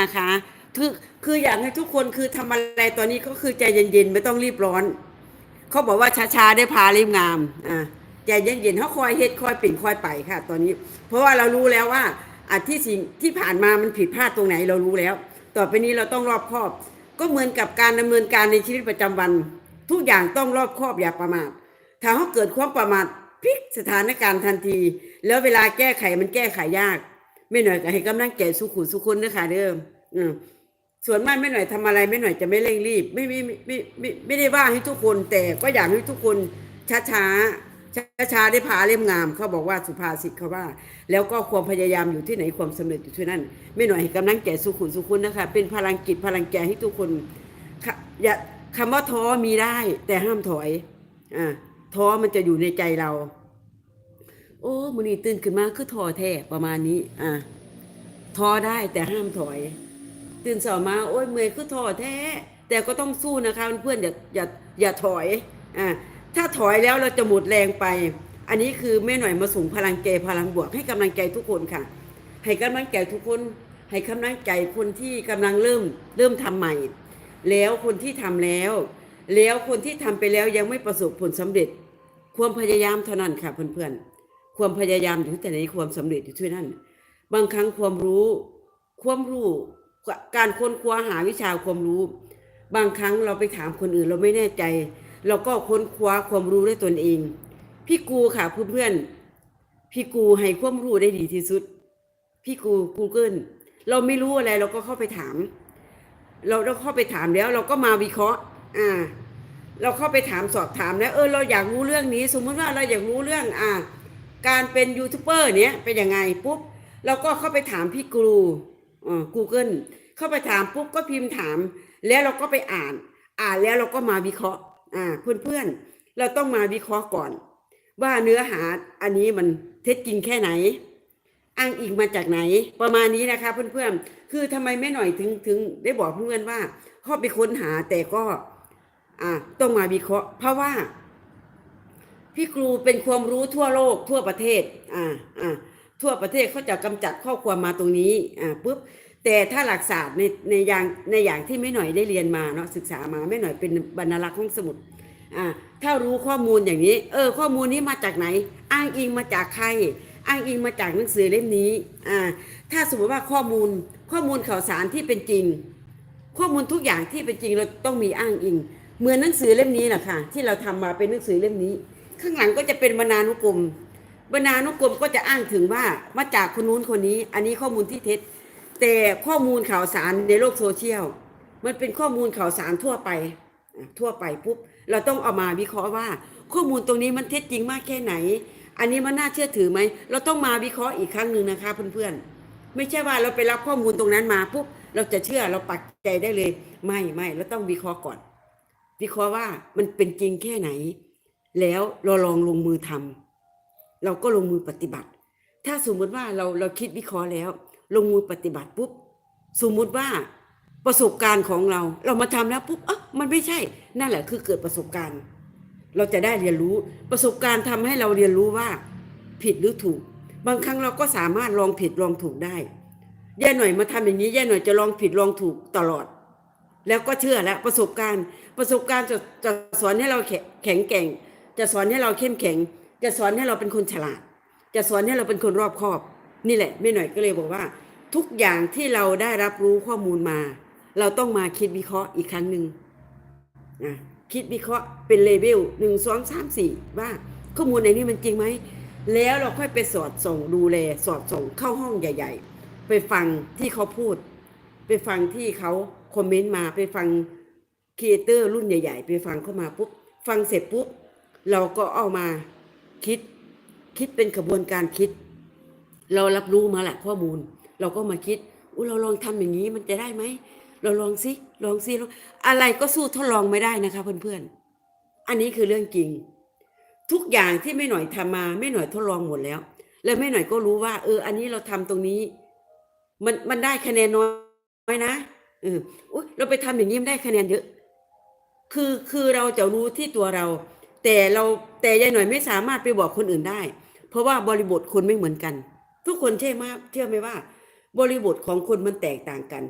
นะคะคือคืออยากให้ทุกคนคือทำอะไรตอนนี้ก็คือใจเย็นๆไม่ต้องรีบร้อน เขาบอกว่าช้าๆได้พาริมงามอ่าใจเย็นๆเขาคอยเฮ็ดคอยปิ่นคอยไปค่ะ ตอนนี้ เพราะว่าเรารู้แล้วว่าอะที่สิ่งที่ผ่านมามันผิดพลาดตรงไหนเรารู้แล้ว ต่อไปนี้เราต้องรอบคอบ ก็เหมือนกับการดำเนินการในชีวิตประจำวัน ทุกอย่างต้องรอบคอบอย่าประมาทถ้าเขาเกิดความประมาทพลิกสถานการณ์ทันที แล้วเวลาแก้ไขมันแก้ไขยาก ไม่หน่อยก็ให้กำลังแก่สุขุสุคนเด้อค่ะเด้ออืมส่วนมากไม่หน่อยทำอะไรไม่หน่อยจะไม่เร่งรีบไม่ไม่ไม่ไม่ไม่ไม่ได้ว่าให้ทุกคนแต่ก็อยากให้ทุกคนช้าช้าช้าช้าได้พาเล่มงาม เขาบอกว่าสุภาษิตเขาว่า แล้วก็ความพยายามอยู่ที่ไหนความสำเร็จอยู่ที่นั่น ไม่หน่อยให้กำลังแก่สุขุนสุคนนะคะ เป็นพลังกิจพลังแก่ให้ทุกคนค่ะอย่าคำว่าท้อมีได้ แต่ห้ามถอยอ่าท้อมันจะอยู่ในใจเรา โอ้มือนี้ตื่นขึ้นมาคือท้อแท้ประมาณนี้ อ่าท้อได้แต่ห้ามถอย ตื่นสามา โอ้ยเมื่อยคือท้อแท้ แต่ก็ต้องสู้นะคะเพื่อนๆอย่าอย่าอย่าถอยอ่าถ้าถอยแล้วเราจะหมดแรงไป อันนี้คือแม่หน่อยมาส่งพลังใจพลังบวกให้กำลังใจทุกคนค่ะ ให้กำลังใจทุกคน ให้กำลังใจคนที่กำลังเริ่มเริ่มทำใหม่ แล้วคนที่ทำแล้ว แล้วคนที่ทำไปแล้วยังไม่ประสบผลสำเร็จ ความพยายามเท่านั้นค่ะเพื่อนๆ ความพยายามอยู่ที่ไหนความสำเร็จอยู่ที่นั่น บางครั้งความรู้ ความรู้ การค้นคว้าหาวิชาความรู้ บางครั้งเราไปถามคนอื่นเราไม่แน่ใจ เราก็ค้นคว้าความรู้ด้วยตนเอง พี่กูค่ะเพื่อนๆพี่กูให้ความรู้ได้ดีที่สุด พี่กู Google เราไม่รู้อะไรเราก็เข้าไปถาม เราเราเข้าไปถามแล้ว เราก็มาวิเคราะห์ อ่า เราเข้าไปถามสอบถามแล้ว เออ เราอยากรู้เรื่องนี้ สมมติว่าเราอยากรู้เรื่อง อ่า การเป็นยูทูบเบอร์เนี้ยเป็นยังไงปุ๊บเราก็เข้าไปถามพี่ครูอ่า Google เข้าไปถามปุ๊บก็พิมพ์ถาม แล้วเราก็ไปอ่าน อ่านแล้วเราก็มาวิเคราะห์ อ่า เพื่อนๆ เราต้องมาวิเคราะห์ก่อน ว่าเนื้อหาอันนี้มันเท็จจริงแค่ไหน อ้างอิงมาจากไหน ประมาณนี้นะคะ เพื่อนๆ คือทำไมไม่หน่อยถึงถึงได้บอกเพื่อนว่าเข้าไปค้นหาแต่ก็ อ่า ต้องมาวิเคราะห์ เพราะว่า พี่ครูเป็นความรู้ทั่วโลกทั่วประเทศ อ่าอ่าทั่วประเทศเขาจะกำจัดข้อความมาตรงนี้อ่าปุ๊บแต่ถ้าหลักศาสตร์ในในอย่างในอย่างที่ไม่หน่อยได้เรียนมาเนาะศึกษามาไม่หน่อยเป็นบรรลักษ์ห้องสมุดอ่าถ้ารู้ข้อมูลอย่างนี้ เออ ข้อมูลนี้มาจากไหน อ้างอิงมาจากใคร อ้างอิงมาจากหนังสือเล่มนี้อ่าถ้าสมมติว่าข้อมูลข้อมูลข่าวสารที่เป็นจริง ข้อมูลทุกอย่างที่เป็นจริงเราต้องมีอ้างอิง เหมือนหนังสือเล่มนี้แหละค่ะที่เราทำมาเป็นหนังสือเล่มนี้ ข้างหลังก็จะเป็นบรรณานุกรมบรรณานุกรมก็จะอ้างถึงว่ามาจากคนนู้นคนนี้ อันนี้ข้อมูลที่เท็จ แต่ข้อมูลข่าวสารในโลกโซเชียลมันเป็นข้อมูลข่าวสารทั่วไปทั่วไปปุ๊บเราต้องเอามาวิเคราะห์ว่า ข้อมูลตรงนี้มันเท็จจริงมากแค่ไหน อันนี้มันน่าเชื่อถือไหมเราต้องมาวิเคราะห์อีกครั้งหนึ่งนะคะเพื่อนๆไม่ใช่ว่าเราไปรับข้อมูลตรงนั้นมาปุ๊บเราจะเชื่อเราปักใจได้เลย ไม่ไม่เราต้องวิเคราะห์ก่อน วิเคราะห์ว่ามันเป็นจริงแค่ไหน แล้วเราลองลงมือทำเราก็ลงมือปฏิบัติ ถ้าสมมุติว่าเราเราคิดวิเคราะห์แล้ว ลงมือปฏิบัติปุ๊บสมมุติว่าประสบการณ์ของเรา เรามาทำแล้วปุ๊บเอะมันไม่ใช่ นั่นแหละคือเกิดประสบการณ์ เราจะได้เรียนรู้ประสบการณ์ทำให้เราเรียนรู้ว่า ผิดหรือถูก บางครั้งเราก็สามารถลองผิดลองถูกได้แย่หน่อยมาทำอย่างนี้แย่หน่อยจะลองผิดลองถูกตลอด แล้วก็เชื่อแล้วประสบการณ์ประสบการณ์จะจะสอนให้เราแข็งแข็งแกร่ง จะสอนให้เราเข้มแข็ง จะสอนให้เราเป็นคนฉลาด จะสอนให้เราเป็นคนรอบคอบ นี่แหละแม่หน่อยก็เลยบอกว่า ทุกอย่างที่เราได้รับรู้ข้อมูลมา เราต้องมาคิดวิเคราะห์อีกครั้งหนึ่งนะคิดวิเคราะห์เป็นเลเวลหนึ่งสองสามสี่ว่าข้อมูลในนี้มันจริงไหมแล้วเราค่อยไปสอดส่องดูแลสอดส่องเข้าห้องใหญ่ ๆ ไปฟังที่เขาพูด ไปฟังที่เขาคอมเมนต์มาไปฟังครีเอเตอร์รุ่นใหญ่ ๆ ไปฟังเข้ามาปุ๊บฟังเสร็จปุ๊บ เราก็เอามาคิดคิดเป็นกระบวนการคิด เรารับรู้มาแหละข้อมูล เราก็มาคิดอุ้เราลองทำอย่างนี้มันจะได้ไหมเราลองสิลองสิลองอะไรก็สู้ทดลองไม่ได้นะคะ เพื่อนๆ อันนี้คือเรื่องจริง ทุกอย่างที่ไม่หน่อยทำมาไม่หน่อยทดลองหมดแล้ว แล้วไม่หน่อยก็รู้ว่า เออ อันนี้เราทำตรงนี้ มันมันได้คะแนนน้อยนะเอออุ๊ยเราไปทำอย่างนี้มันได้คะแนนเยอะ คือคือเราจะรู้ที่ตัวเรา แต่เราแต่ยายหน่อยไม่สามารถไปบอกคนอื่นได้ เพราะว่าบริบทคนไม่เหมือนกัน ทุกคนเชื่อมากเชื่อไหมว่า บริบทของคนมันแตกต่างกัน